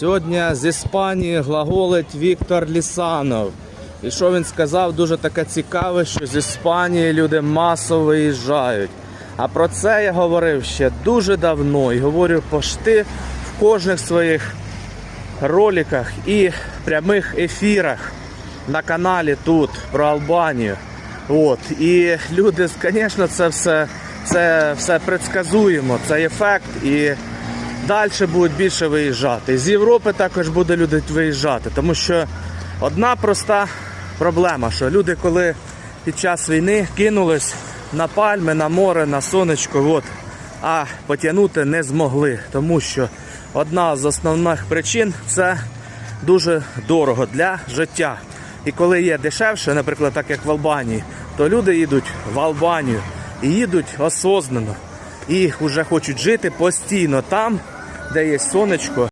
Сьогодні з Іспанії глаголить Віктор Лісанов. І що він сказав, дуже таке цікаве, що з Іспанії люди масово виїжджають. А про це я говорив ще дуже давно і говорю пошти в кожних своїх роликах і прямих ефірах на каналі тут про Албанію. От. І люди, звісно, це все, це все предсказуємо, це ефект. І далі будуть більше виїжджати. З Європи також буде люди виїжджати, тому що одна проста проблема, що люди, коли під час війни кинулись на пальми, на море, на сонечко, от, а потягнути не змогли, тому що одна з основних причин це дуже дорого для життя. І коли є дешевше, наприклад, так як в Албанії, то люди їдуть в Албанію і їдуть осознано. І вже хочуть жити постійно там, де є сонечко,